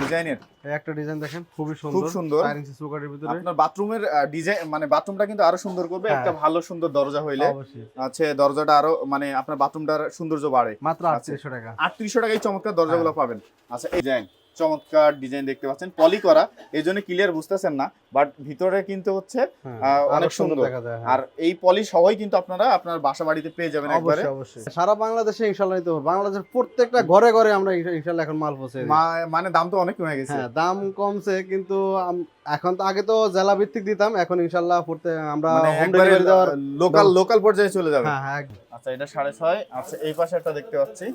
ডিজাইনের। একটা ডিজাইন দেখেন খুবই খুব সুন্দর। সুন্দর। 4 ইঞ্চি চৌকাঠের ভিতরে। আপনার বাথরুমের ডিজাইন মানে বাথরুমটা কিন্তু আরও সুন্দর করবে হ্যাঁ। একটা ভালো সুন্দর দরজা হইলে। আছে দরজাটা আরও মানে আপনার বাথরুমটার সৌন্দর্য বাড়ে। মাত্র আচ্ছা। 3800 টাকা। আটত্রিশশো টাকায় চমৎকার দরজাগুলো গুলো পাবেন। আচ্ছা এই ডিজাইন চমৎকার ডিজাইন দেখতে পাচ্ছেন। পলি করা এই জন্য ক্লিয়ার বুঝতেছেন না বাট ভিতরে কিন্তু হচ্ছে হ্যাঁ, অনেক সুন্দর। হ্যাঁ। আর এই পলি সবাই কিন্তু আপনারা আপনার বাসা বাড়িতে পেয়ে যাবেন একবারে। সারা বাংলাদেশে ইনশাআল্লাহ নিতে পারব। বাংলাদেশের প্রত্যেকটা ঘরে ঘরে আমরা ইনশা- ইনশাআল্লাহ এখন মাল পৌঁছে মানে দাম তো অনেক কমে গেছে। হ্যাঁ দাম কমছে কিন্তু এখন তো আগে তো জেলা ভিত্তিক দিতাম এখন ইনশাআল্লাহ পড়তে আমরা মানে হোম ডেলিভারি দেওয়ার লোকাল লোকাল পর্যায়ে চলে যাবে। হ্যাঁ হ্যাঁ। আচ্ছা এটা সাড়ে ছয়। আচ্ছা এই পাশে একটা দেখতে পাচ্ছি।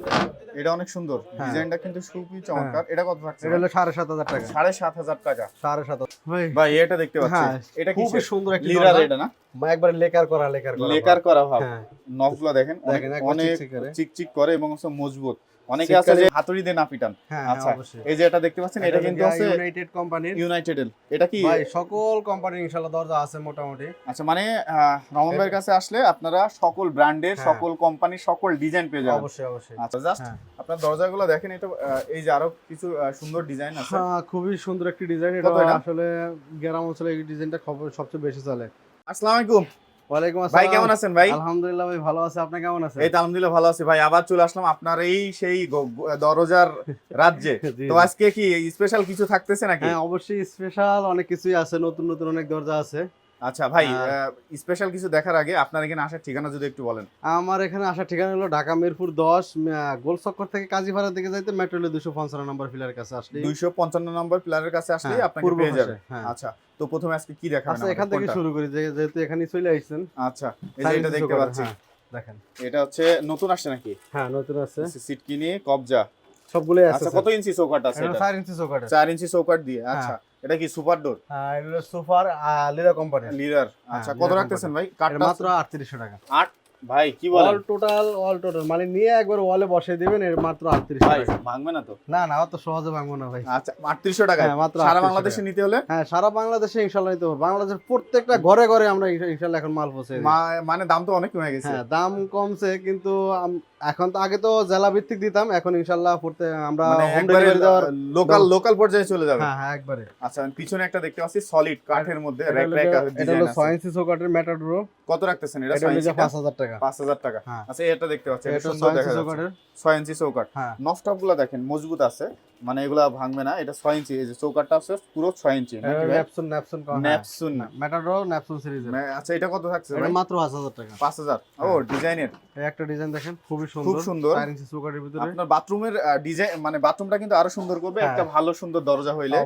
এটা অনেক সুন্দর। হ্যাঁ। ডিজাইনটা কিন্তু খুবই চমৎকার। এটা কত থাকছে? এটা হলো সাড়ে সাত হাজার টাকা। সাড়ে সাত হাজার টাকা। সাড়ে সাত হাজার। ভাই ভাই এটা দেখতে পাচ্ছি। হ্যাঁ এটা কি খুবই সুন্দর একটা লিরার এটা না? একবার লেকার করা লেকার করা লেকার করা ভাব। হ্যাঁ। নখগুলো দেখেন অনেক- দেখেন, চিকচিক করে। করে এবং হচ্ছে মজবুত। অনেকে আছে যে হাতুড়ি দিয়ে না পিটান হ্যাঁ আচ্ছা এই যে এটা দেখতে পাচ্ছেন এটা কিন্তু আছে ইউনাইটেড কোম্পানির ইউনাইটেড এটা কি ভাই সকল কোম্পানির ইনশাআল্লাহ দরজা আছে মোটামুটি। আচ্ছা মানে রমন ভাইয়ের কাছে আসলে আপনারা সকল ব্র্যান্ডের হ্যাঁ। সকল কোম্পানির সকল ডিজাইন পেয়ে যাবেন। অবশ্যই অবশ্যই। আচ্ছা জাস্ট হ্যাঁ। আপনার দরজাগুলো দেখেন এটা এই যে আরও কিছু সুন্দর ডিজাইন আছে। হ্যাঁ খুবই সুন্দর একটি ডিজাইন এটা এটা? আসলে গ্রাম অঞ্চলে এই ডিজাইনটা খবর সবচেয়ে বেশি চলে। আসসালামু আলাইকুম। ওয়ালাইকুম ভাই কেমন আছেন ভাই? আলহামদুলিল্লাহ ভাই ভালো আছে। আপনি কেমন আছেন? এই তো আলহামদুলিল্লাহ ভালো আছি ভাই। আবার চলে আসলাম আপনার এই সেই দরজার রাজ্যে। তো আজকে কি স্পেশাল কিছু থাকতেছে নাকি? হ্যাঁ অবশ্যই স্পেশাল অনেক কিছুই আছে। নতুন নতুন অনেক দরজা আছে। আচ্ছা ভাই স্পেশাল কিছু দেখার আগে আপনার এখানে আসার ঠিকানা যদি একটু বলেন। আমার এখানে আসার ঠিকানা হলো ঢাকা মিরপুর দশ গোল চক্কর থেকে কাজীপাড়ার দিকে যাইতে মেট্রো রেলের দুশো পঞ্চান্ন নম্বর ফিলার কাছে আসলে দুইশো পঞ্চান্ন নম্বর প্লেয়ারের কাছে আসলে আপনাকে পেয়ে যাবে হ্যাঁ। আচ্ছা তো প্রথমে আজকে কি দেখাবেন আচ্ছা এখান থেকে শুরু করি যেহেতু এখানে চলে আসছেন আচ্ছা এই যে এটা দেখতে পাচ্ছি। হ্যাঁ, দেখেন। এটা হচ্ছে নতুন আসছে নাকি? হ্যাঁ নতুন আছে সিট কিনে কবজা। সবগুলোই আছে আচ্ছা কত ইঞ্চি চৌকাট আছে এটা এটা? চার ইঞ্চি চৌকাঠ চার ইঞ্চি চৌকাট দিয়ে আচ্ছা। এটা কি সুপার ডোর? হ্যাঁ এগুলো সুপার লিরা কোম্পানি লিডার আচ্ছা কত রাখতেছেন ভাই? কাঠটা মাত্র আটত্রিশশো টাকা। আট ভাই কি বলেন? অল টোটাল অল টোটাল মানে নিয়ে একবার ওয়ালে বসে দিবেন এর মাত্র আটত্রিশ ভাই টাকা। ভাঙবে না তো? না না অত সহজে ভাঙবো না ভাই। আচ্ছা আটত্রিশশো টাকা। হ্যাঁ, মাত্র সারা বাংলাদেশে নিতে হলে? হ্যাঁ সারা বাংলাদেশে ইনশাল্লাহ নিতে পারব বাংলাদেশের প্রত্যেকটা ঘরে ঘরে আমরা ইনশা- ইনশাল্লাহ এখন মাল পৌঁছে মানে দাম তো অনেক কমে গেছে। হ্যাঁ দাম কমছে কিন্তু এখন তো আগে তো জেলা ভিত্তিক দিতাম এখন ইনশাল্লাহ পড়তে আমরা মানে হোম ডেলিভারি দেওয়ার লোকাল লোকাল পর্যায়ে চলে যাবে। হ্যাঁ হ্যাঁ একবারে। আচ্ছা পিছনে একটা দেখতে পাচ্ছি সলিড কাঠের মধ্যে র্যাক এটা হলো ইঞ্চি চৌকাঠের মেটাডোরো কত রাখতেছেন? এটা এটা ছয় টাকা। পাঁচ হাজার টাকা। হ্যাঁ। আচ্ছা এটা দেখতে পাচ্ছেন সুন্দর ছয় দেখা ইঞ্চি যাচ্ছে ছয় ইঞ্চি চৌকাট হ্যাঁ। নফটপগুলো দেখেন মজবুত আছে। মানে এগুলা ভাঙবে না এটা ছয় ইঞ্চি এই যে চৌকাটটা আছে পুরো ছয় ইঞ্চি? ন্যাপসুন ন্যাপসুন ন্যাপসুন মেটাডোরো ন্যাপসুন সিরিজের মে- আচ্ছা এটা কত থাকছে এটা মাত্র পাঁচ হাজার টাকা। পাঁচ হাজার। ও হ্যাঁ। ডিজাইনের? এই একটা ডিজাইন দেখেন খুবই খুব সুন্দর। সুন্দর। চার ইঞ্চি চৌকাঠের ভিতরে। আপনার বাথরুমের ডিজাইন মানে বাথরুমটা কিন্তু আরও সুন্দর করবে হ্যাঁ। একটা ভালো সুন্দর দরজা হইলে।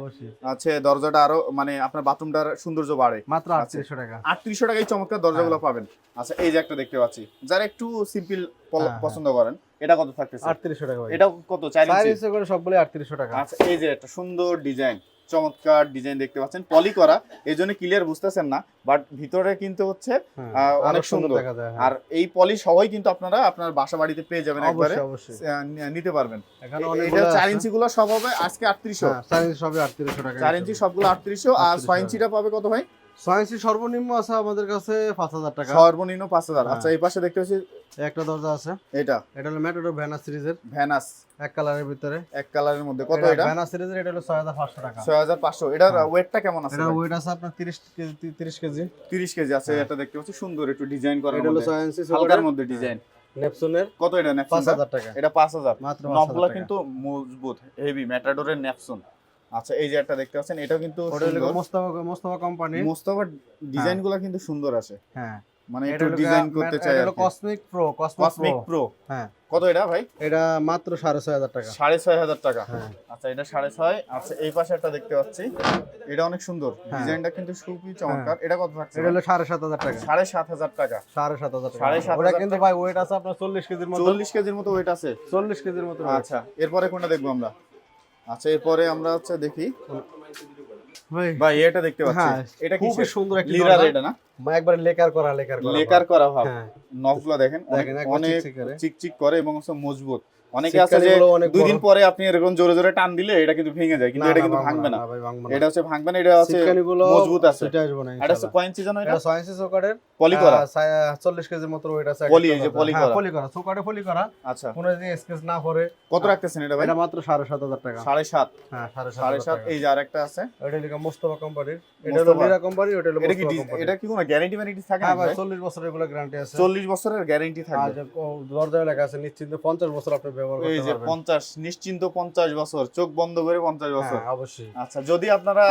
আছে দরজাটা আরও মানে আপনার বাথরুমটার সৌন্দর্য বাড়ে। মাত্র আচ্ছা। আটত্রিশশো টাকা। আটত্রিশশো টাকায় চমৎকার দরজাগুলো পাবেন। আচ্ছা এই যে একটা দেখতে পাচ্ছি। যারা একটু সিম্পল হ্যাঁ, পছন্দ করেন এটা কত থাকতেছে? আটত্রিশশো টাকা এটা কত? চার চার ইঞ্চি ইঞ্চি করে সবগুলো আটত্রিশশো টাকা। আচ্ছা এই যে একটা সুন্দর ডিজাইন চমৎকার ডিজাইন দেখতে পাচ্ছেন পলি করা এই জন্য ক্লিয়ার বুঝতেছেন না বাট ভিতরে কিন্তু হচ্ছে হ্যাঁ, অনেক সুন্দর হ্যাঁ। আর এই পলি সহই কিন্তু আপনারা আপনার বাসা বাড়িতে পেয়ে যাবেন একবারে। নিতে পারবেন। এখানে এটা চার ইঞ্চি গুলো সব হবে আজকে আটত্রিশশো। হ্যাঁ, চার ইঞ্চি সবই আটত্রিশশো টাকা চার ইঞ্চি সবগুলো আটত্রিশশো আর 3800 ছয় ইঞ্চিটা পাবে কত ভাই? সর্বনিম্ন আছে আমাদের কাছে পাঁচ হাজার টাকা। সর্বনিম্ন পাঁচ হাজার। হ্যাঁ। আচ্ছা এই পাশে দেখতে পাচ্ছি একটা দরজা আছে। এটা। এটা হলো মেটাডো ভ্যানা সিরিজের। ভ্যানাস এক কালারের ভিতরে। এক কালারের মধ্যে। কত এটা ভ্যানা সিরিজের এটা হলো ছয় হাজার পাঁচশো টাকা। ছয় হাজার পাঁচশো। এটার হ্যাঁ। ওয়েটটা কেমন আছে এটা ওয়েট আছে আপনার তিরিশ কেজি তিরিশ কেজি। তিরিশ কেজি। আছে হ্যাঁ। এটা দেখতে পাচ্ছি সুন্দর একটু ডিজাইন করার এটা হলো মধ্যে। হালকার মধ্যে ডিজাইন নেপসনের কত এটা? পাঁচ ন্যাপসনটা হাজার টাকা। এটা পাঁচ হাজার। মাত্র পাঁচ নবগুলো হাজার টাকা। কিন্তু মজবুত হেভি ম্যাটাডোরের ন্যাপসন আচ্ছা এই যে একটা দেখতে পাচ্ছেন এটাও কিন্তু মোস্তফা মোস্তফা কোম্পানি মোস্তফারগুলো কিন্তু সুন্দর আছে। হ্যাঁ। মানে একটু ডিজাইন করতে চাই হলো কসমিক প্রো কসমিক প্রো হ্যাঁ। কত এটা ভাই? এটা মাত্র সাড়ে ছয় হাজার টাকা। সাড়ে ছয় হাজার টাকা। হ্যাঁ। আচ্ছা এটা সাড়ে ছয়। আচ্ছা এই পাশে একটা দেখতে পাচ্ছি। এটা অনেক সুন্দর। হ্যাঁ। ডিজাইনটা কিন্তু খুবই চমৎকার। এটা কত থাকছে? এটা হলো সাড়ে সাত হাজার টাকা। সাড়ে সাত হাজার টাকা। সাড়ে সাত হাজার টাকা। সাড়ে সাত ওটা কিন্তু ভাই ওয়েট আছে আপনার চল্লিশ কেজির মতো। চল্লিশ কেজির মতো ওয়েট আছে। চল্লিশ কেজির মতো আচ্ছা এরপরে কোনটা দেখব আমরা? আচ্ছা এরপরে আমরা হচ্ছে দেখি। ভাই ভাই এটা দেখতে পাচ্ছি। হ্যাঁ এটা কি খুবই সুন্দর একটা লিরার এটা না? ভাই একবার লেকার করা লেকার করা লেকার করা ভাব। হ্যাঁ। নখগুলো দেখেন অনেক চিকচিক করে। করে এবং হচ্ছে মজবুত। অনেকে আছে যে দুই দিন পরে আপনি এরকম জোরে জোরে টান দিলে এটা কিন্তু ভেঙে যায় কিন্তু এটা কিন্তু ভাঙবে না। এটা হচ্ছে ভাঙবে না এটা মজবুত আছে। সেটা আসবে না এটা হচ্ছে ইনশাআল্lah। কয় ইঞ্চি জানো এটা এটা? ইঞ্চি পলি করা? 40 কেজির মতো ওয়েট আছে পলি, এই যে পলি হ্যাঁ, করা। পলি করা চৌকাঠে পলি করা। আচ্ছা। কোনো যদি স্কেচ না পড়ে কত রাখতেছেন এটা ভাই? এটা মাত্র সাড়ে সাত হাজার টাকা। সাড়ে সাত। হ্যাঁ। এই যে আরেকটা আছে। এটা হলো মোস্তফা কোম্পানির। এটা হলো মোস্তফা। লিরা কোম্পানি ওটা হলো এটা কি মোস্তফা ডিজ- এটা কি কোনো গ্যারান্টি ম্যারান্টি থাকে হ্যাঁ না ভাই ভাই? চল্লিশ বছরের এগুলো গ্যারান্টি আছে। চল্লিশ বছরের গ্যারান্টি আর থাকবে। যে দরজায় লেখা আছে নিশ্চিন্ত পঞ্চাশ বছর আপনি ব্যবহার এই যে পারবেন। পঞ্চাশ নিশ্চিন্ত পঞ্চাশ বছর চোখ বন্ধ করে পঞ্চাশ বছর। হ্যাঁ অবশ্যই। আচ্ছা যদি আপনারা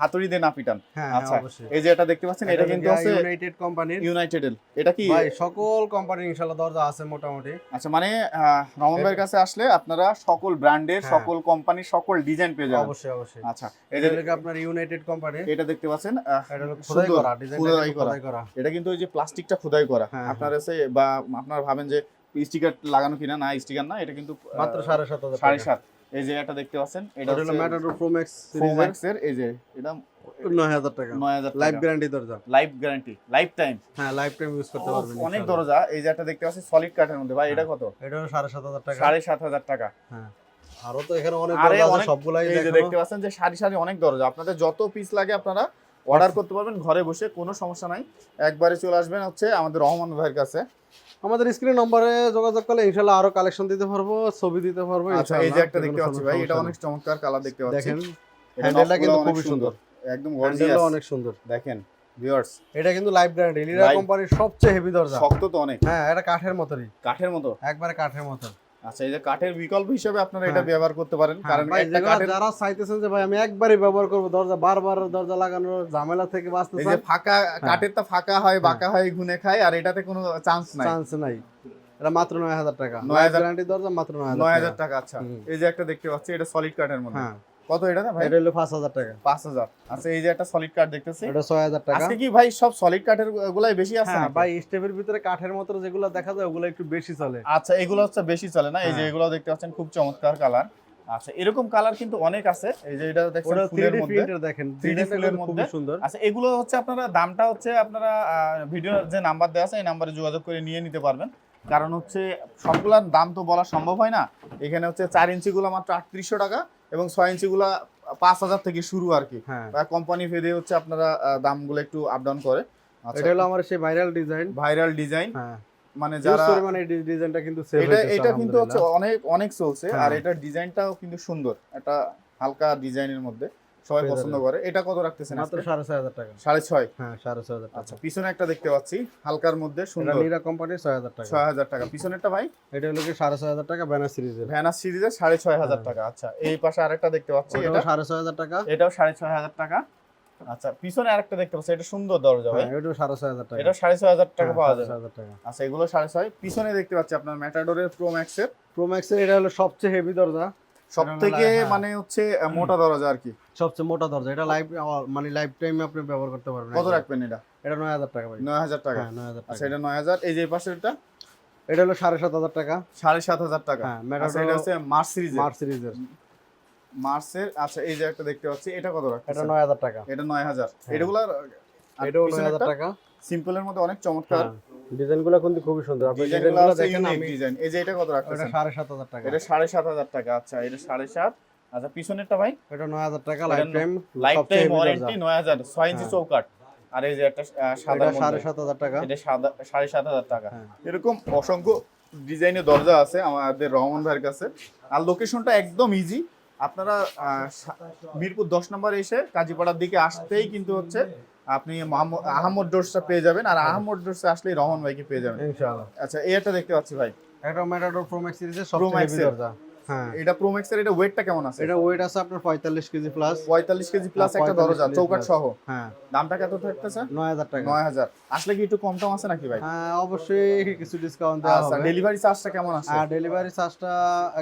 হাতুড়ি দিয়ে না পিটান হ্যাঁ আচ্ছা হ্যাঁ, অবশ্যই। এই যে এটা দেখতে পাচ্ছেন এটা কিন্তু আছে ইউনাইটেড কোম্পানির ইউনাইটেড এটা কি? ভাই সকল কোম্পানির ইনশাআল্লাহ দরজা আছে মোটামুটি। আচ্ছা মানে রমন ভাইয়ের কাছে আসলে আপনারা সকল ব্র্যান্ডের হ্যাঁ। সকল কোম্পানির সকল ডিজাইন পেয়ে যাবেন। অবশ্যই অবশ্যই। আচ্ছা এই যে আপনার ইউনাইটেড কোম্পানির এটা দেখতে পাচ্ছেন এটা হলো খোদাই করা ডিজাইনটা খোদাই করা। এটা কিন্তু ওই যে প্লাস্টিকটা খোদাই করা। হ্যাঁ, আপনার এসে বা আপনারা ভাবেন যে স্টিকার লাগানো কিনা না স্টিকার না এটা কিন্তু মাত্র সাড়ে সাত সাড়ে সাত। এই যে এটা দেখতে পাচ্ছেন এটা এটা হলো ম্যাটাডোর প্রো ম্যাক্স প্রোম্যাক্স এর এই যে এটা নয় হাজার টাকা। নয় হাজার লাইফ গ্যারান্টি দরজা। লাইফ গ্যারান্টি লাইফ টাইম হ্যাঁ লাইফ টাইম ইউজ করতে পারবেন অনেক দরজা এই যে একটা দেখতে পাচ্ছি সলিড কাঠের মধ্যে। ভাই এটা কত? এটা হলো সাড়ে সাত হাজার টাকা। সাড়ে সাত হাজার টাকা। আরও তো এখানে অনেক দরজা আছে সবগুলাই এই যে দেখতে পাচ্ছেন যে সারি সারি অনেক দরজা। আপনাদের যত পিস লাগে আপনারা অর্ডার করতে পারবেন ঘরে বসে কোনো সমস্যা নাই। একবারে চলে আসবেন হচ্ছে আমাদের রহমান ভাইয়ের কাছে। আমাদের স্ক্রিন নম্বরে যোগাযোগ করলে ইনশাআল্লাহ আরও কালেকশন দিতে পারব ছবি দিতে পারব আচ্ছা এই যে একটা দেখতে পাচ্ছি ভাই এটা অনেক চমৎকার কালার দেখতে পাচ্ছি। দেখেন এটা হ্যান্ডেলটা কিন্তু খুব সুন্দর। একদম গর্জিয়াস অনেক সুন্দর। দেখেন ভিউয়ার্স এটা কিন্তু লাইভ গ্যারান্টি লিরা কোম্পানির সবচেয়ে হেভি দরজা। শক্ত তো অনেক। হ্যাঁ এটা কাঠের মতোই কাঠের মতো? একবারে কাঠের মতো। আচ্ছা এই যে কাঠের বিকল্প হিসেবে আপনারা এটা হ্যাঁ। ব্যবহার করতে পারেন কারণ একটা কাঠের যারা চাইতেছেন যে ভাই আমি একবারই ব্যবহার করব দরজা বারবার দরজা লাগানোর ঝামেলা থেকে বাঁচতে এই যে ফাঁকা হ্যাঁ। কাঠের তো ফাঁকা হয় বাঁকা হয় ঘুনে খায় আর এটাতে কোনো চান্স নাই। চান্স নাই। এটা মাত্র নয় হাজার টাকা। 9,000 গ্যারান্টি দরজা মাত্র নয় নয় হাজার হাজার টাকা আচ্ছা। এই যে একটা দেখতে পাচ্ছি এটা সলিড কাঠের মধ্যে। হ্যাঁ। কত এটা না ভাই? এটা হলো পাঁচ হাজার টাকা। পাঁচ হাজার। আচ্ছা এই যে একটা সলিড কাঠ দেখতেছি। এটা ছয় হাজার টাকা। আজকে কি ভাই সব সলিড কাঠের গুলাই বেশি আছে হ্যাঁ ভাই স্টেপের ভিতরে কাঠের মতো যেগুলো দেখা যায় ওগুলো একটু বেশি চলে। আচ্ছা এগুলো হচ্ছে বেশি চলে না? এই যে হ্যাঁ। এগুলো দেখতে পাচ্ছেন খুব চমৎকার কালার আচ্ছা এরকম কালার কিন্তু অনেক আছে। এই যে এটা দেখছেন ফুলের মধ্যে। দেখেন। 3D 3D ফুলের মধ্যে। সুন্দর। আচ্ছা এগুলো হচ্ছে আপনারা দামটা হচ্ছে আপনারা ভিডিওর যে নাম্বার দেওয়া আছে এই নাম্বারে যোগাযোগ করে নিয়ে নিতে পারবেন। কারণ হচ্ছে সবগুলোর দাম তো বলা সম্ভব হয় না। এখানে হচ্ছে চার ইঞ্চিগুলো মাত্র আটত্রিশশো টাকা এবং ছয় ইঞ্চিগুলো পাঁচ হাজার থেকে শুরু আর কি। হ্যাঁ। কোম্পানি ভেদে হচ্ছে আপনারা দামগুলো একটু আপ ডাউন করে। আচ্ছা। এটা হলো আমার সেই ভাইরাল ডিজাইন ভাইরাল ডিজাইন হ্যাঁ। মানে যারা মানে ডিজাইনটা কিন্তু এটা এটা কিন্তু হচ্ছে অনেক অনেক চলছে। আর হ্যাঁ। এটার ডিজাইনটাও কিন্তু সুন্দর। একটা হালকা ডিজাইনের মধ্যে। সবাই পছন্দ করে এটা কত রাখতেছেন মাত্র সাড়ে ছয় হাজার টাকা সাড়ে ছয় হ্যাঁ সাড়ে ছয় হাজার আচ্ছা পিছনে একটা দেখতে পাচ্ছি হালকার মধ্যে এটা সুন্দর নীরা কোম্পানির ছয় হাজার টাকা ছয় হাজার টাকা পিছনেরটা ভাই এটা হলো কি সাড়ে ছয় হাজার টাকা ব্যানার সিরিজের ভ্যানাস সিরিজের সাড়ে ছয় হাজার হ্যাঁ। টাকা আচ্ছা এই পাশে আরেকটা দেখতে পাচ্ছি এটা সাড়ে ছয় হাজার টাকা এটাও সাড়ে ছয় হাজার টাকা আচ্ছা পিছনে আরেকটা দেখতে পাচ্ছি এটা সুন্দর দরজা ভাই হ্যাঁ এটাও সাড়ে ছয় হাজার টাকা এটা সাড়ে ছয় হাজার টাকা হ্যাঁ, পাওয়া হাজার টাকা আচ্ছা এগুলো সাড়ে ছয় পিছনে দেখতে পাচ্ছি আপনার ম্যাটাডোরের প্রো ম্যাক্সের প্রো ম্যাক্সের এটা হলো সবচেয়ে হেভি দরজা সব থেকে হ্যাঁ। মানে হচ্ছে মোটা দরজা আর কি। সবচেয়ে মোটা দরজা। এটা লাইফ মানে লাইফ টাইম আপনি ব্যবহার করতে পারবেন। কত রাখবেন এটা? এটা নয় হাজার টাকা ভাই। নয় হাজার টাকা। হ্যাঁ নয় হাজার আচ্ছা এটা নয় হাজার। এই যে পাশেরটা এটা? হলো সাড়ে সাত হাজার টাকা। সাড়ে সাত হাজার টাকা। হ্যাঁ আচ্ছা এটা হচ্ছে মার্চ সিরিজের মার্চ সিরিজের মার্চের আচ্ছা এই যে একটা দেখতে পাচ্ছি এটা কত এটা নয় হাজার টাকা। এটা নয় হাজার। হ্যাঁ। এটাগুলার এটাও নয় হাজার টাকা। সিম্পলের মধ্যে অনেক চমৎকার। ডিজাইনগুলো কিন্তু খুবই সুন্দর। আপনি ডিজাইন ডিজাইন দেখেন আমি ডিজাইন এই যে এটা কত এটা রাখতেছেন সাড়ে সাত হাজার টাকা। এটা সাড়ে সাত হাজার টাকা আচ্ছা এটা সাড়ে সাত। আচ্ছা পিছনেরটা ভাই? এটা নয় হাজার টাকা life time life time warranty নয় হাজার ছয় ইঞ্চি। চৌকাট আর এই যে একটা সাদা এটা সাড়ে সাত হাজার টাকা। এটা সাদা সাড়ে সাত হাজার টাকা। হ্যাঁ। এরকম অসংখ্য ডিজাইনের দরজা আছে আমাদের রহমান ভাইয়ের কাছে। আর লোকেশনটা একদম ইজি আপনারা মিরপুর দশ নম্বর এসে কাজীপাড়ার দিকে আসতেই কিন্তু হচ্ছে। আপনি আহমদ ডোরসটা পেয়ে যাবেন আর আহমদ ডোরসে আসলে রহমান ভাইকে পেয়ে যাবেন। ইনশাআল্লাহ। আচ্ছা এটা দেখতে পাচ্ছি ভাই। এটা ম্যাটাডোর প্রো ম্যাক্স সিরিজের সবচেয়ে হেভি। দরজা। হ্যাঁ। এটা প্রোম্যাক্সের এটা ওয়েটটা কেমন আছে? এটা ওয়েট আছে আপনার পঁয়তাল্লিশ কেজি প্লাস পঁয়তাল্লিশ কেজি প্লাস হ্যাঁ, একটা দরজা চৌকাট সহ। হ্যাঁ। দামটা কত থাকতেছে? নয় হাজার টাকা। নয় হাজার। আসলে কি একটু কম টম আছে নাকি ভাই? হ্যাঁ অবশ্যই কিছু ডিসকাউন্ট দেওয়া আচ্ছা হবে। ডেলিভারি চার্জটা কেমন আছে? আর ডেলিভারি চার্জটা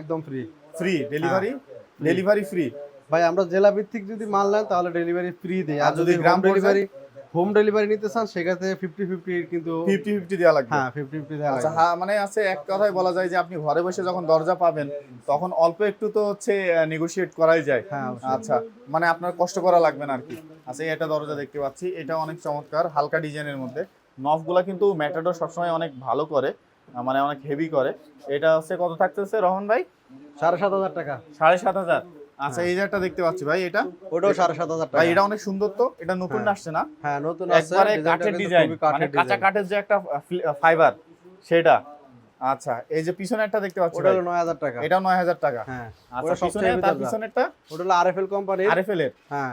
একদম ফ্রি ফ্রি ডেলিভারি হ্যাঁ। ডেলিভারি ফ্রি ভাই আমরা জেলা ভিত্তিক যদি মাল নেন তাহলে ডেলিভারি ফ্রি দিই। আর যদি গ্রাম ডেলিভারি হোম ডেলিভারি নিতে চান সেক্ষেত্রে ফিফটি ফিফটি কিন্তু ফিফটি ফিফটি দেওয়া লাগবে। হ্যাঁ ফিফটি ফিফটি দেওয়া লাগবে। হ্যাঁ মানে আছে এক কথায় বলা যায় যে আপনি ঘরে বসে যখন দরজা পাবেন তখন অল্প একটু তো হচ্ছে নেগোশিয়েট করাই যায়। হ্যাঁ আচ্ছা মানে আপনার কষ্ট করা লাগবে না আর কি। আচ্ছা এটা দরজা দেখতে পাচ্ছি এটা অনেক চমৎকার হালকা ডিজাইনের মধ্যে। নফগুলা কিন্তু ম্যাটাডোর সবসময় অনেক ভালো করে মানে অনেক হেভি করে। এটা হচ্ছে কত থাকতেছে রহন ভাই? সাড়ে সাত হাজার টাকা। সাড়ে সাত হাজার। আচ্ছা এই যে একটা দেখতে পাচ্ছি ভাই এটা? ওটাও সাড়ে সাত হাজার টাকা। ভাই এটা অনেক সুন্দর তো এটা নতুন হ্যাঁ। আসছে না? হ্যাঁ নতুন একবারে কাঠের ডিজাইন মানে কাঁচা কাঠের যে একটা ফাইবার সেটা। আচ্ছা এই যে পিছনে একটা দেখতে পাচ্ছি ওটা হলো নয় হাজার টাকা। এটা নয় হাজার টাকা। হ্যাঁ আচ্ছা পিছনে তার। পিছনেরটা? ওটা হলো আরএফএল কোম্পানির। আরএফএল এর? হ্যাঁ।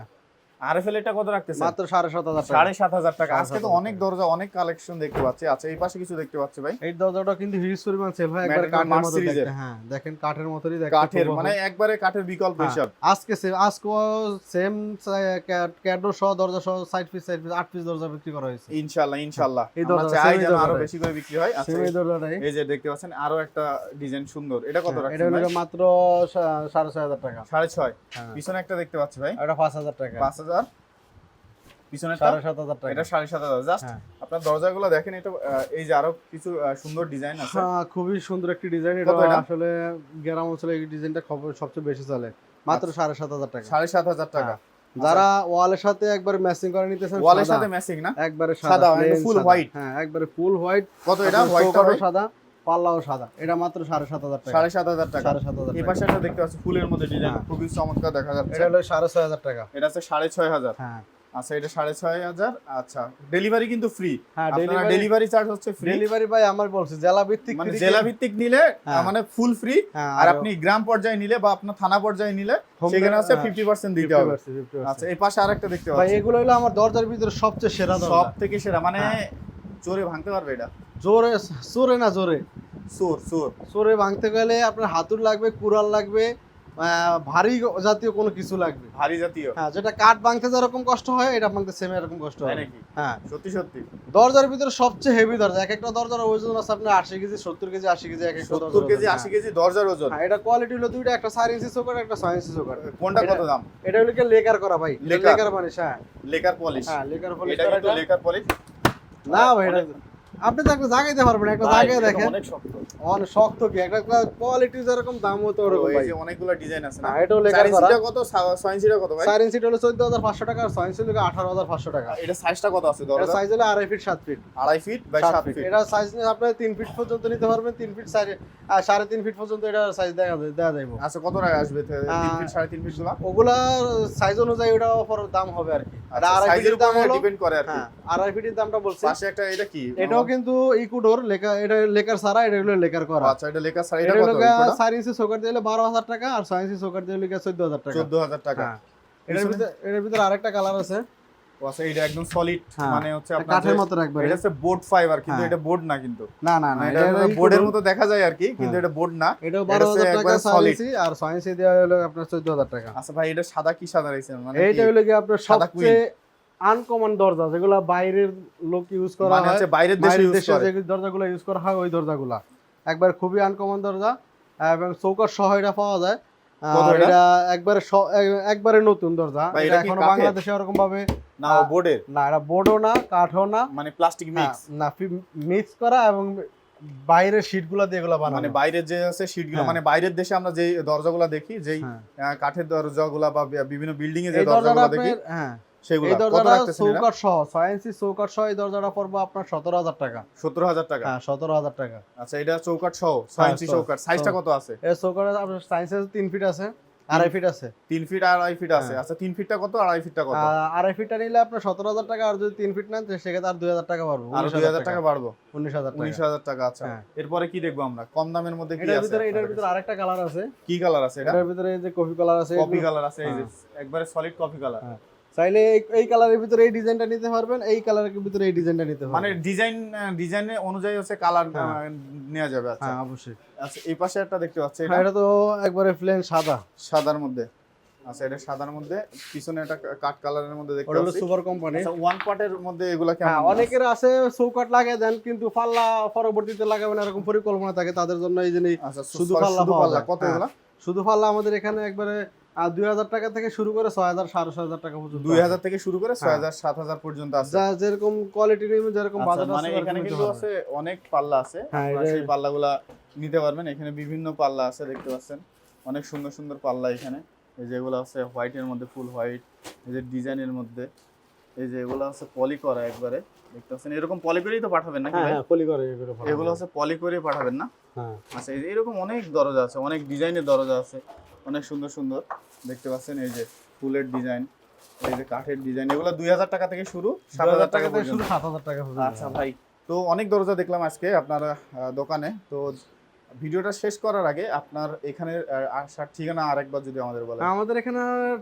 আরএফএল এটা কত রাখতেছে মাত্র সাড়ে সাত হাজার টাকা। সাড়ে সাত হাজার টাকা। আজকে তো অনেক দরজা অনেক কালেকশন দেখতে পাচ্ছি। আচ্ছা এই পাশে কিছু দেখতে পাচ্ছি ভাই। এই দরজাটা কিন্তু হিউজ পরিমাণ সেল হয় একবার কাঠের মতো দেখতে। হ্যাঁ দেখেন কাঠের মতোই দেখতে কাঠের মানে একবারে কাঠের বিকল্প হ্যাঁ, হিসাব। আজকে সে আজকে সেম ক্যাডো সহ দরজা সহ সাইড পিস সাইড পিস আট পিস দরজা বিক্রি করা হয়েছে। ইনশাআল্লাহ ইনশাআল্লাহ। এই দরজা, চাই যেন আরও বেশি করে বিক্রি হয়। আচ্ছা এই দরজাটাই। এই যে দেখতে পাচ্ছেন আরও একটা ডিজাইন সুন্দর। এটা কত হ্যাঁ, রাখছেন এটা হলো মাত্র সা- সাড়ে ছয় হাজার টাকা। সাড়ে ছয়। হ্যাঁ। পিছনে একটা দেখতে পাচ্ছি ভাই। এটা পাঁচ হাজার টাকা। পাঁচ হাজার হাজার। পিছনে সাড়ে সাত হাজার টাকা। এটা সাড়ে সাত হাজার জাস্ট হ্যাঁ। আপনার দরজাগুলো দেখেন এটা এই যে আরও কিছু সুন্দর ডিজাইন আছে। হ্যাঁ, খুবই সুন্দর একটি ডিজাইন। এটা আসলে গ্রাম অঞ্চলে এই ডিজাইনটা খবর সবচেয়ে বেশি চলে। মাত্র সাড়ে সাত হাজার টাকা। সাড়ে সাত হাজার টাকা। হ্যাঁ। যারা ওয়ালের সাথে একবার ম্যাচিং করে নিতেছেন ওয়ালের সাথে ম্যাচিং না? একবারে সাদা, মানে full সাদা। white। হ্যাঁ একবারে ফুল হোয়াইট কত এটা? হোয়াইটটা ভাই সাদা। পাল্লাও সাদা। এটা মাত্র সাড়ে সাত হাজার টাকা। সাড়ে সাত হাজার টাকা। সাড়ে সাত হাজার এই পাশে একটা দেখতে পাচ্ছি ফুলের মধ্যে ডিজাইন হ্যাঁ। খুবই চমৎকার দেখা যাচ্ছে। এটা হলো সাড়ে ছয় হাজার টাকা। এটা হচ্ছে সাড়ে ছয় হাজার। হ্যাঁ। আচ্ছা এটা সাড়ে ছয় হাজার। আচ্ছা ডেলিভারি কিন্তু ফ্রি হ্যাঁ ডেলিভারি চার্জ হচ্ছে ফ্রি ডেলিভারি ভাই আমার বলছি জেলা ভিত্তিক মানে জেলা ভিত্তিক নিলে হ্যাঁ। মানে ফুল ফ্রি হ্যাঁ, আর আপনি গ্রাম পর্যায়ে নিলে বা আপনার থানা পর্যায়ে নিলে সেখানে হ্যাঁ, ফিফটি পার্সেন্ট দিতে হবে। আচ্ছা এই পাশে আরেকটা দেখতে ভাই পাচ্ছি। এগুলো হলো আমার দরজার ভিতরে সবচেয়ে সেরা সব থেকে সেরা। মানে চোরে ভাঙতে পারবে এটা? জোরে জোরে না জোরে? সোর সোর। জোরে ভাঙতে গেলে আপনার হাতুর লাগবে কুড়াল লাগবে ভারী জাতীয় কোনো কিছু লাগবে। ভারী জাতীয়? হ্যাঁ যেটা কাঠ ভাঙতে যেরকম কষ্ট হয় এটা ভাঙতে সেম এরকম কষ্ট হয়। নাকি? হ্যাঁ। সত্যি সত্যি। দরজার ভিতরে সবচেয়ে হেভি দরজা এক একটা দরজার ওজন আছে আপনার আশি কেজি সত্তর কেজি আশি কেজি এক একটা সত্তর কেজি আশি। কেজি দরজার ওজন। হ্যাঁ এটা কোয়ালিটি হলো দুইটা একটা চার ইঞ্চি চোকার একটা ছয় ইঞ্চি চোকার কোনটা কত দাম? এটা হলো কি লেকার করা ভাই? লেকার। বানিশ হ্যাঁ। লেকার পলিশ হ্যাঁ লেকার পলিশ এটা লেকার পলিশ না ভাই এটা আপনি তো একটা জায়গাতে পারবেন একটা জায়গায় দেখেন। অনেক শক্ত। অনেক শক্ত কি? একটা কোয়ালিটি যেরকম দাম হতো ওরকম ভাই। যে অনেকগুলো ডিজাইন আছে না? লেকার চার করা। কত? ছয় ইঞ্চিটা কত ভাই? চার ইঞ্চিটা হলো চোদ্দ হাজার পাঁচশো টাকা আর ইঞ্চি হলো আঠারো হাজার পাঁচশো টাকা। এটা সাইজটা কত আছে এটা দরজা সাইজ হলো আড়াই ফিট সাত ফিট আড়াই ফিট বাই সাত সাত ফিট ফিট এটা সাইজ নিয়ে আপনার তিন ফিট পর্যন্ত নিতে পারবেন তিন ফিট সাইজ আর সাড়ে তিন ফিট পর্যন্ত এটা সাইজ দেখা যায়- দেওয়া যাইব। আচ্ছা কত টাকা আসবে তিন আহ, ফিট সাড়ে তিন ফিটগুলা? ওগুলার সাইজ অনুযায়ী ওটা অফার দাম হবে আর আচ্ছা, আড়াই ফিটের দাম হলো ডিপেন্ড করে আর হ্যাঁ আড়াই ফিটের দামটা বলছি। পাশে একটা এটা কি? এটাও কিন্তু ইকুডোর লেখা এটা লেকার সারা এটা হলো লেকার করা। আচ্ছা এটা লেখা সাইজ এটা এটা কত? চার ইঞ্চি চোকার দিলে বারো হাজার টাকা আর ইঞ্চি চোকার দিলে চোদ্দ হাজার টাকা। চোদ্দ হাজার টাকা। হ্যাঁ। এটার ভিতরে এটার ভিতরে আরেকটা কালার আছে। আচ্ছা এটা একদম সলিড হ্যাঁ, মানে হচ্ছে আপনার কাঠের মতো রাখবে। এটা হচ্ছে বোর্ড ফাইবার কিন্তু হ্যাঁ। এটা বোর্ড না কিন্তু। না না না এটা এটা বোর্ডের মতো দেখা যায় আর কি কিন্তু। এটা বোর্ড না। এটা বারো হচ্ছে হাজার টাকা একবারে ছয় solid। ইঞ্চি আর ইঞ্চি দেওয়া হলো আপনার চোদ্দ হাজার টাকা। আচ্ছা ভাই এটা সাদা কি সাদা রয়েছে? মানে এইটা? হলো কি আপনার সাদা সবচেয়ে আনকমন দরজা যেগুলো বাইরের লোক ইউজ করা মানে হয় হচ্ছে বাইরের দেশে ইউজ দেশে করে। যে দরজাগুলো ইউজ করা হয় ওই দরজাগুলা। একবার খুবই আনকমন দরজা এবং চৌকার সহ এটা পাওয়া যায়। এটা? একবারে একবারে নতুন দরজা। এটা এখনও? বাংলাদেশে ভাবে না বোর্ডের? না এটা বোর্ডও না কাঠও না। মানে প্লাস্টিক মিক্স না মিক্স করা এবং বাইরের শীটগুলো দিয়ে এগুলো বানানো। মানে বাইরের যে আছে শীটগুলো হ্যাঁ। মানে বাইরের দেশে আমরা যে দরজাগুলো দেখি যেই হ্যাঁ। কাঠের দরজাগুলা বা বিভিন্ন বিল্ডিং এ যে দরজাগুলো দেখি হ্যাঁ। সেগুলো এই দরজাটা চৌকাট সহ ছয় ইঞ্চি চৌকাট সহ এই দরজাটা পড়ব আপনার সতেরো হাজার টাকা। হ্যাঁ টাকা। আচ্ছা এটা চৌকাট সহ ছয় হ্যাঁ, ইঞ্চি চৌকাট সাইজটা কত আছে? এর চৌকাটে আপনার সাইন্স তিন ফিট আছে আড়াই ফিট আছে। তিন ফিট আর আড়াই ফিট আছে। হ্যাঁ। আচ্ছা তিন ফিটটা কত আড়াই ফিটটা কত? আড়াই ফিটটা নিলে আপনার সতেরো হাজার টাকা আর যদি তিন ফিট নেন সেক্ষেত্রে আর দুই হাজার টাকা আর দুই হাজার টাকা বাড়বো? উনিশ হাজার উনিশ হাজার টাকা আচ্ছা। এরপরে কি দেখব আমরা? কম দামের মধ্যে কি এটার আছে? ভিতরে এটার ভিতরে আরেকটা কালার আছে। কি কালার আছে এটার ভিতরে এই যে কফি কালার আছে কালার আছে এই যে। একবারে সলিড কপি কালার। চাইলে এই- কালারের ভিতরে এই ডিজাইনটা নিতে পারবেন এই কালারের ভিতরে এই ডিজাইনটা নিতে মানে পারবেন ডিজাইন ডিজাইনে অনুযায়ী হচ্ছে কালার হ্যাঁ। নেওয়া যাবে আচ্ছা। হ্যাঁ অবশ্যই। আচ্ছা এই পাশে একটা দেখতে পাচ্ছি এটা? হ্যাঁ, তো একবারে প্লেন সাদা। সাদার মধ্যে। আচ্ছা এটা সাদার মধ্যে পিছনে একটা কাট কালারের মধ্যে দেখতে ওটা হলো সুপার কোম্পানি আচ্ছা ওয়ান পার্টের মধ্যে এগুলা হ্যাঁ অনেকের আছে চৌকাট লাগে দেন কিন্তু পাল্লা পরবর্তীতে লাগাবেন এরকম পরিকল্পনা থাকে তাদের জন্য এই জিনিস আচ্ছা শুধু পাল্লা পাওয়া যায়। কত। এগুলা শুধু পাল্লা আমাদের এখানে একবারে আর দুই হাজার টাকা থেকে শুরু করে ছয় হাজার সাড়ে ছয় হাজার টাকা পর্যন্ত দুই হাজার থেকে শুরু করে ছয় হাজার সাত হাজার পর্যন্ত আছে। যা যেরকম কোয়ালিটি নেবে যেরকম আচ্ছা, বাজেট মানে এখানে কিন্তু আছে অনেক পাল্লা আছে। হ্যাঁ, সেই পাল্লাগুলা নিতে পারবেন। এখানে বিভিন্ন পাল্লা আছে দেখতে পাচ্ছেন। অনেক সুন্দর সুন্দর পাল্লা এখানে। এই যে এগুলো আছে হোয়াইটের মধ্যে ফুল হোয়াইট এই যে ডিজাইনের মধ্যে। এই যে এগুলো আছে পলি করা একবারে। দেখতে পাচ্ছেন? এরকম পলি করেই তো পাঠাবেন নাকি হ্যাঁ ভাই? হ্যাঁ পলি করে এগুলো হচ্ছে পলি করে পাঠাবেন না? হ্যাঁ। আচ্ছা এই যে এরকম অনেক দরজা আছে অনেক ডিজাইনের দরজা আছে। অনেক সুন্দর সুন্দর। দেখতে পাচ্ছেন এই যে ফুলের ডিজাইন এই যে কাঠের ডিজাইন এগুলো দুই হাজার টাকা থেকে শুরু সাত হাজার টাকা থেকে শুরু সাত হাজার টাকা আচ্ছা ভাই তো অনেক দরজা দেখলাম আজকে আপনার দোকানে। তো ভিডিওটা শেষ করার আগে আপনার এখানে আসার ঠিকানা আরেকবার যদি আমাদের বলেন। আমাদের এখানে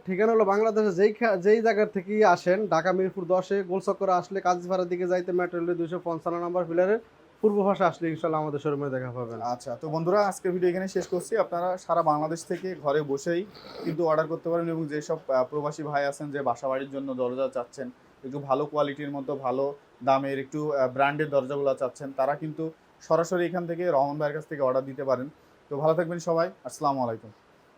ঠিকানা হলো বাংলাদেশে যেই যেই জায়গা থেকে আসেন ঢাকা মিরপুর দশে গোলচক্করে আসলে কাজীপাড়ার দিকে যাইতে মেট্রো রেলের দুশো পঞ্চান্ন নম্বর ফিলারের পূর্ব ভাষা আসলে ইনশাল্লাহ আমাদের শোরুমে দেখা পাবেন আচ্ছা তো বন্ধুরা, আজকের ভিডিও এখানে শেষ করছি। আপনারা সারা বাংলাদেশ থেকে ঘরে বসেই কিন্তু অর্ডার করতে পারেন এবং যেসব প্রবাসী ভাই আছেন যে বাসা বাড়ির জন্য দরজা চাচ্ছেন, একটু ভালো কোয়ালিটির মতো, ভালো দামের একটু ব্র্যান্ডের দরজাগুলো চাচ্ছেন, তারা কিন্তু সরাসরি এখান থেকে রহমান ভাইয়ের কাছ থেকে অর্ডার দিতে পারেন। তো ভালো থাকবেন সবাই। আসসালামু আলাইকুম।